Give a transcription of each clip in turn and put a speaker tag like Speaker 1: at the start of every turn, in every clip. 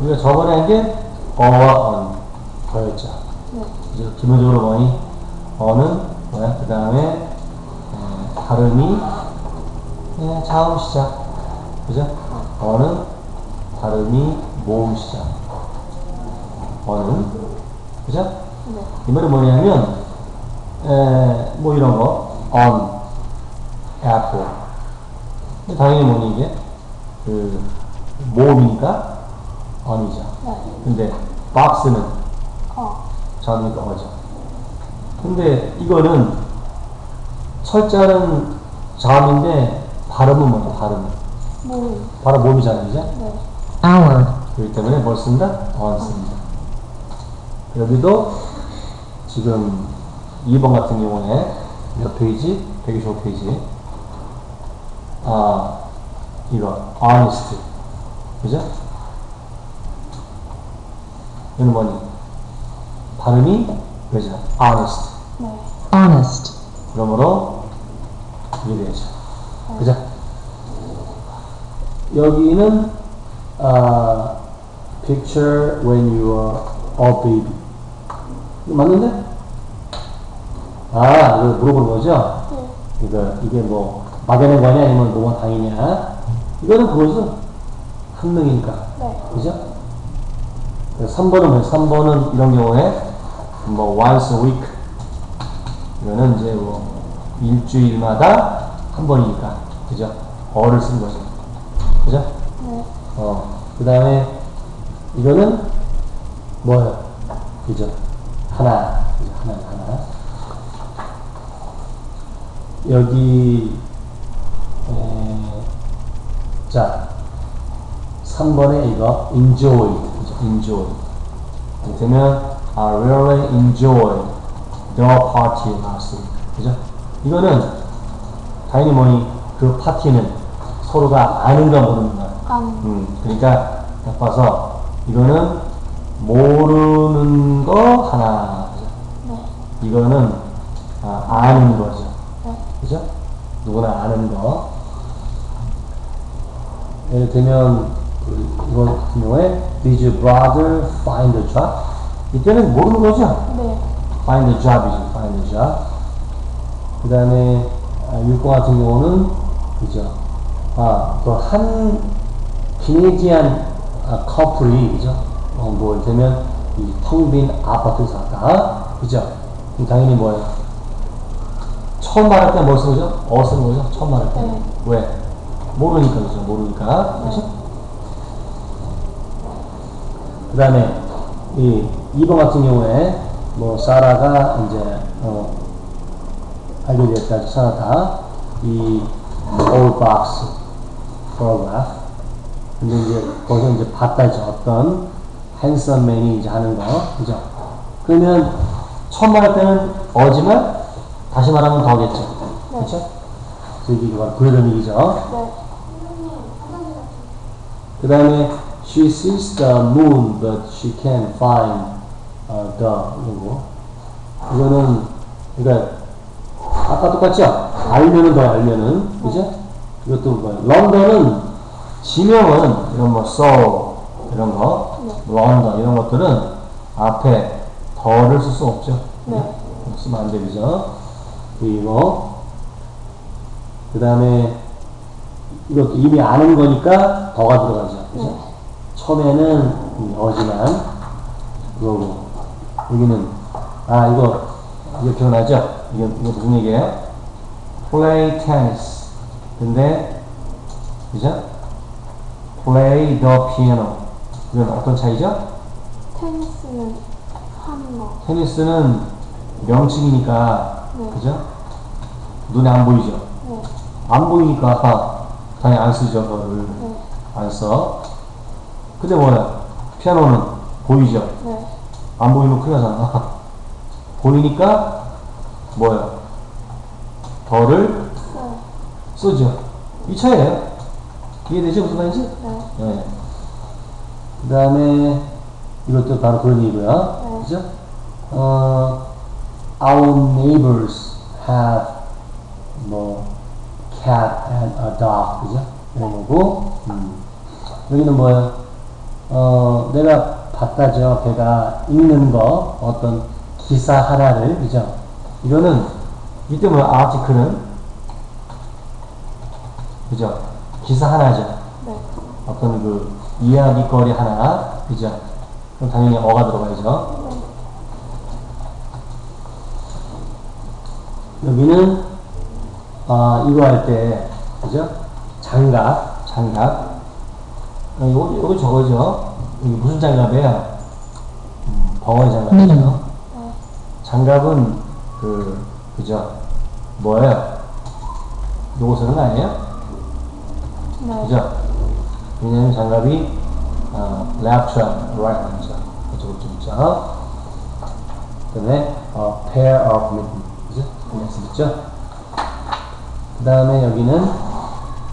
Speaker 1: 우리가 저번에 한게 어와 on 더였죠.
Speaker 2: 네.
Speaker 1: 그죠? 기본적으로 뭐니? 어는 뭐야? 그 다음에 발음이 예, 자음 시작. 그죠? 어는 발음이 모음 시작. 어는 그죠?
Speaker 2: 네.
Speaker 1: 이 말은 뭐냐면 에, 뭐 이런 거 on, apple 당연히 뭐니 이게 그 모음이니까 on이죠
Speaker 2: 네.
Speaker 1: 근데 box는
Speaker 2: 어.
Speaker 1: 자음이니까 어죠 근데 이거는 철자는 자음인데 발음은 뭐냐 발음
Speaker 2: 모음.
Speaker 1: 발음 모음이 자음이죠
Speaker 2: 네.
Speaker 3: hour,
Speaker 1: 그렇기 때문에 뭘 쓴다? on 씁니다 여기도 지금 2번 같은 경우에 몇 페이지? 125페이지 아 이거 honest 그죠? 이건 뭐니? 발음이 그죠? honest
Speaker 2: 네.
Speaker 3: honest,
Speaker 1: 그러므로 이게 되죠 그죠? 여기는 아 picture when you are a baby 이거 맞는데? 아 이거 물어보는 거죠?
Speaker 2: 네.
Speaker 1: 이거 이게 뭐 막연한 거냐 아니면 뭐가 당이냐 이거는 그거죠 한능이니까
Speaker 2: 네.
Speaker 1: 그죠? 3번은 뭐예요? 3번은 이런 경우에 뭐 once a week 이거는 이제 뭐 일주일마다 한 번이니까 그죠? 어를 쓴 거죠 그죠?
Speaker 2: 네.
Speaker 1: 어, 그 다음에 이거는 뭐예요? 그죠? 하나, 그죠? 하나, 하나. 여기, 에, 자, 3번에 이거, enjoy, enjoy. 되면, I really enjoyed the party last week. 그죠? 이거는, 당연히 뭐니, 그 파티는 서로가 아는가 모르는가.
Speaker 2: 안.
Speaker 1: 음, 그러니까 딱 봐서 이거는 모르는 거 하나,
Speaker 2: 네.
Speaker 1: 이거는 아, 아는 거죠.
Speaker 2: 네.
Speaker 1: 그죠? 누구나 아는 거. 예를 들면 그 이거 같은 경우에 Did your brother find a job? 이때는 모르는 거죠.
Speaker 2: 네.
Speaker 1: find a job이죠. find a job. 그 다음에 아, 율법 같은 경우는 그죠. 아, 그한 비내지한 아, 커플이 그죠. 어, 뭐 되면 이텅빈 아파트 살까, 그죠. 당연히 뭐예요? 처음 말할 때뭐 쓰는 거죠? 어 쓰는 거죠? 처음 말할 때.
Speaker 2: 네.
Speaker 1: 왜? 모르니까 그죠. 모르니까. 그죠? 그 다음에 이 2번 같은 경우에 뭐 사라가 이제 어 알게 됐다 사라다 이 old box photograph. 근데 이제 거기서 이제 봤다죠 어떤 핸섬 맨이 이제 하는 거. 그죠? 그러면 처음 말할 때는 어지만 다시 말하면 더겠죠.
Speaker 2: 네.
Speaker 1: 그죠 저기 그걸 그러던 얘기죠.
Speaker 2: 네.
Speaker 1: 그 다음에 she sees the moon but she can't find uh, the 이거 이거는 그러니까 아까 똑같죠? 알면은 더 알면은 그죠? 이것도 뭐야 런던은 지명은 이런 뭐 so 이런 거 런던 이런 것들은 앞에 더를 쓸 수 없죠
Speaker 2: 네.
Speaker 1: 쓰면 안 되죠 그리고 그 다음에 이것도 이미 아는 거니까 더가 들어가죠. 그죠?
Speaker 2: 네.
Speaker 1: 처음에는 이 어지만 그거고 여기는 아 이거 이거 기억나죠? 이거 이거 무슨 얘기예요? play tennis. 근데 그죠? play the piano. 이건 어떤 차이죠?
Speaker 2: 테니스는 하는 거.
Speaker 1: 테니스는 명칭이니까
Speaker 2: 네.
Speaker 1: 그죠? 눈에 안 보이죠?
Speaker 2: 네.
Speaker 1: 안 보이니까 당연히 안 쓰죠 그거를
Speaker 2: 네.
Speaker 1: 안 써. 근데 뭐야 피아노는 보이죠?
Speaker 2: 네.
Speaker 1: 안 보이면 큰일 나잖아. 보이니까 뭐야 덜을
Speaker 2: 네.
Speaker 1: 쓰죠. 이 차이에요. 이해되죠 무슨 말인지?
Speaker 2: 네.
Speaker 1: 네. 그 다음에 이것도 바로 그런 얘기고요.
Speaker 2: 네.
Speaker 1: 그죠? 어, our neighbors have 뭐 cat and a dog 그죠? 이런 거고 음. 여기는 뭐예요? 어, 내가 봤다죠. 걔가 읽는 거, 어떤 기사 하나를, 그죠? 이거는, 이때 뭐야, 아티클은? 그죠? 기사 하나죠.
Speaker 2: 네.
Speaker 1: 어떤 그 이야기거리 하나, 그죠? 그럼 당연히 어가 들어가야죠.
Speaker 2: 네.
Speaker 1: 여기는 아 이거 할 때 그죠? 장갑, 장갑. 어, 요거 요거 저거죠. 이게 무슨 장갑이에요? 음, 벙어리 장갑이죠.
Speaker 2: 네.
Speaker 1: 장갑은 그 그죠? 뭐예요? 요거 거 아니에요?
Speaker 2: 네.
Speaker 1: 그죠? 왜냐면 장갑이 어, left hand, right hand죠. 이쪽으로 좀 있죠. 그 다음에 어, pair of mitten, 그죠? 그 말씀 있죠? 그 다음에 여기는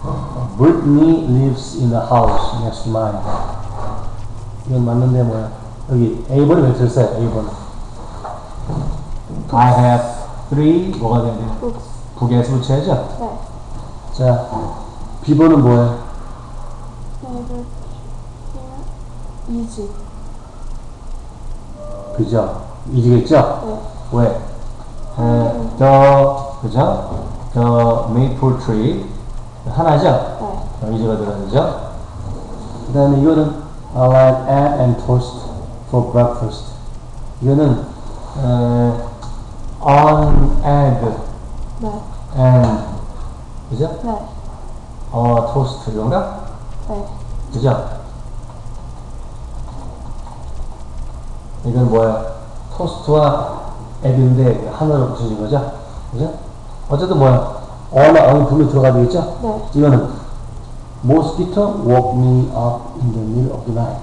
Speaker 1: 어, Brittany lives in the house next to mine. 이건 맞는데 뭐야? 여기 A번에 왜 들었어요? A번. I have three 뭐가 돼야 돼요?
Speaker 2: books.
Speaker 1: 북에서 붙여야죠?
Speaker 2: 네.
Speaker 1: 자, B번은 뭐예요?
Speaker 2: here is.
Speaker 1: 그죠? 이지겠죠?
Speaker 2: 네.
Speaker 1: 왜? 에, the, 그죠? The maple tree. 하나죠?
Speaker 2: 네.
Speaker 1: 어, 이지가 들어가죠? 그 다음에 이거는 I like egg and toast for breakfast. 이거는, 에, on egg
Speaker 2: 네.
Speaker 1: and, 그죠?
Speaker 2: 네.
Speaker 1: 어, toast 이건가?
Speaker 2: 네.
Speaker 1: 그죠? 이건 뭐야? 토스트와 에그인데 하나로 붙여진 거죠? 그죠? 어쨌든 뭐야? 어나 어느 분이 들어가야 되겠죠?
Speaker 2: 네.
Speaker 1: 이거는 Mosquito woke me up in the middle of the night.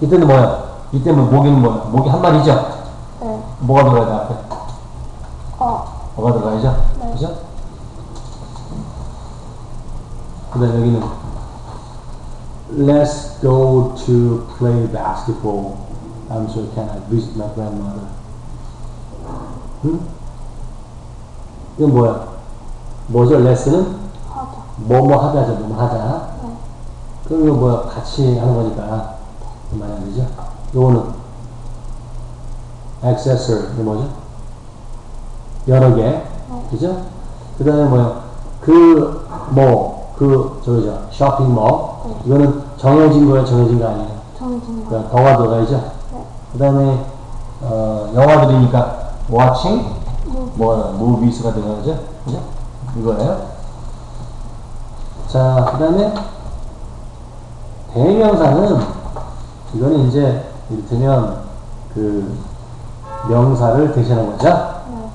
Speaker 1: 이때는 뭐야? 이때는 모기는 뭐야? 모기 한 마리죠?
Speaker 2: 네.
Speaker 1: 뭐가 들어가야 돼 앞에?
Speaker 2: 어.
Speaker 1: 뭐가 들어가야죠?
Speaker 2: 네.
Speaker 1: 그죠? 그 다음에 여기는 Let's go to play basketball. I'm sure can I visit my grandmother. 응? 이건 뭐야? 뭐죠? 레슨은
Speaker 2: 하다.
Speaker 1: 뭐뭐 하다죠. 뭐뭐 하자.
Speaker 2: 네.
Speaker 1: 그럼 이거 뭐야? 같이 하는 거니까 그 말이 안 되죠? 요거는 accessor 이게 뭐죠? 여러 개 그죠? 그 다음에 뭐야? 그 뭐, 그 저거죠 쇼핑몰
Speaker 2: 네.
Speaker 1: 이거는 정해진 거예요 정해진 거 아니에요
Speaker 2: 정해진 거.
Speaker 1: 그러니까 더가 들어가야죠
Speaker 2: 네.
Speaker 1: 그 다음에 어, 영화들이니까 watching
Speaker 2: 무.
Speaker 1: 뭐 movies가 들어가죠 그죠? 이거예요 자, 그 다음에 대명사는 이거는 이제 이를테면 그 명사를 대신하는 거죠.
Speaker 2: 네.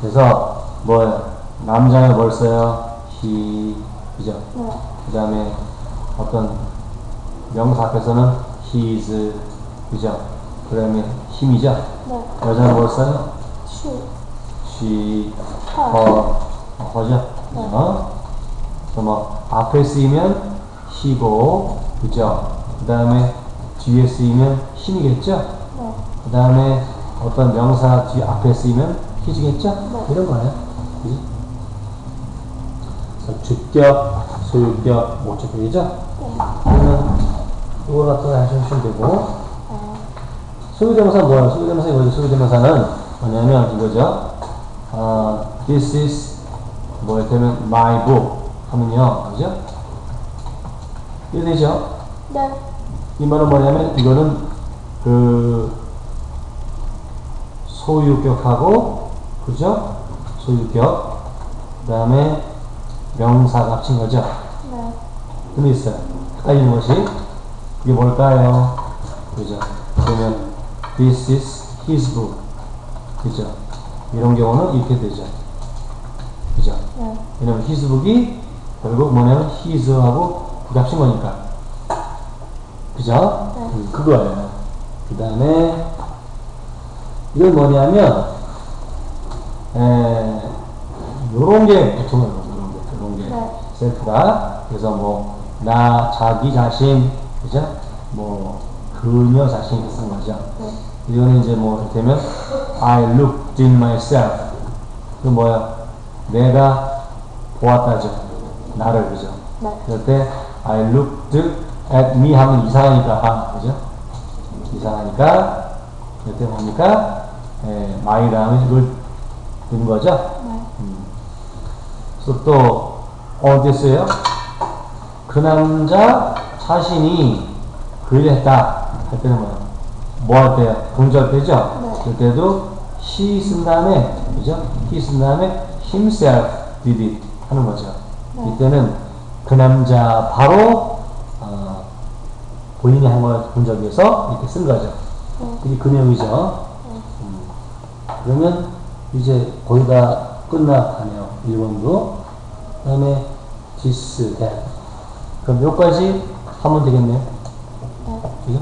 Speaker 1: 그래서 뭐예요? 남자는 뭘 써요? he, 그죠?
Speaker 2: 네.
Speaker 1: 그 다음에 어떤 명사 앞에서는 his, 그죠? 그 다음에 힘이죠?
Speaker 2: 네.
Speaker 1: 여자는 뭘 써요?
Speaker 2: she, her.
Speaker 1: her, 허죠?
Speaker 2: 네.
Speaker 1: 어? 그래서 뭐 앞에 쓰이면 he고, 그죠? 그 다음에 뒤에 쓰이면 힘이겠죠?
Speaker 2: 네.
Speaker 1: 그 다음에 어떤 명사 뒤 앞에 쓰이면 히지겠죠?
Speaker 2: 네.
Speaker 1: 이런 거예요. 그지? 그래서 주격, 소유격, 목적격이죠?
Speaker 2: 네.
Speaker 1: 그러면 같은 거 하시면 되고
Speaker 2: 네.
Speaker 1: 소유대명사 뭐예요? 소유대명사 이거죠. 소유대명사는 뭐냐면 이거죠. 아, this is 뭐 되면 my book 하면요. 그죠? 이해되죠?
Speaker 2: 네.
Speaker 1: 이 말은 뭐냐면 이거는 그 소유격하고 그죠? 소유격 그 다음에 명사가 합친 거죠.
Speaker 2: 네.
Speaker 1: 근데 있어요. 헷갈리는 것이 이게 뭘까요? 그죠? 그러면 this is his book 그죠? 이런 경우는 이렇게 되죠. 그죠?
Speaker 2: 네.
Speaker 1: 왜냐면 his book이 결국 뭐냐면 his하고 합친 거니까. 그죠?
Speaker 2: 네.
Speaker 1: 음, 그거예요. 그 다음에, 이건 뭐냐면, 에, 요런 게 거예요. 요런 게. 요런 게.
Speaker 2: 네.
Speaker 1: 셀프가. 그래서 뭐, 나, 자기 자신, 그죠? 뭐, 그녀 자신 쓴 거죠.
Speaker 2: 네.
Speaker 1: 이거는 이제 뭐, 되면, I looked in myself. 그 뭐야? 내가 보았다죠. 나를, 그죠?
Speaker 2: 네.
Speaker 1: 그럴 때 I looked at me 하면 이상하니까 아, 그죠? 이상하니까 그럴 때 뭡니까? 예, my 다음에 이걸 넣은 거죠?
Speaker 2: 네.
Speaker 1: 음. 그래서 또 어땠어요? 그 남자 자신이 그 했다 할 때는 뭐예요? 뭐할 때요? 동절 때죠?
Speaker 2: 네.
Speaker 1: 그럴 때도 he 쓴 다음에 그죠? he 쓴 다음에 himself did it 하는 거죠.
Speaker 2: 네.
Speaker 1: 이때는 그 남자 바로 어, 본인이 한 걸 본 적에서 이렇게 쓴 거죠.
Speaker 2: 네.
Speaker 1: 이게 그 내용이죠.
Speaker 2: 네.
Speaker 1: 음. 그러면 이제 거의 다 끝나가네요. 1번도. 그 다음에 this, that. 그럼 여기까지 하면 되겠네요.
Speaker 2: 네.
Speaker 1: 그죠?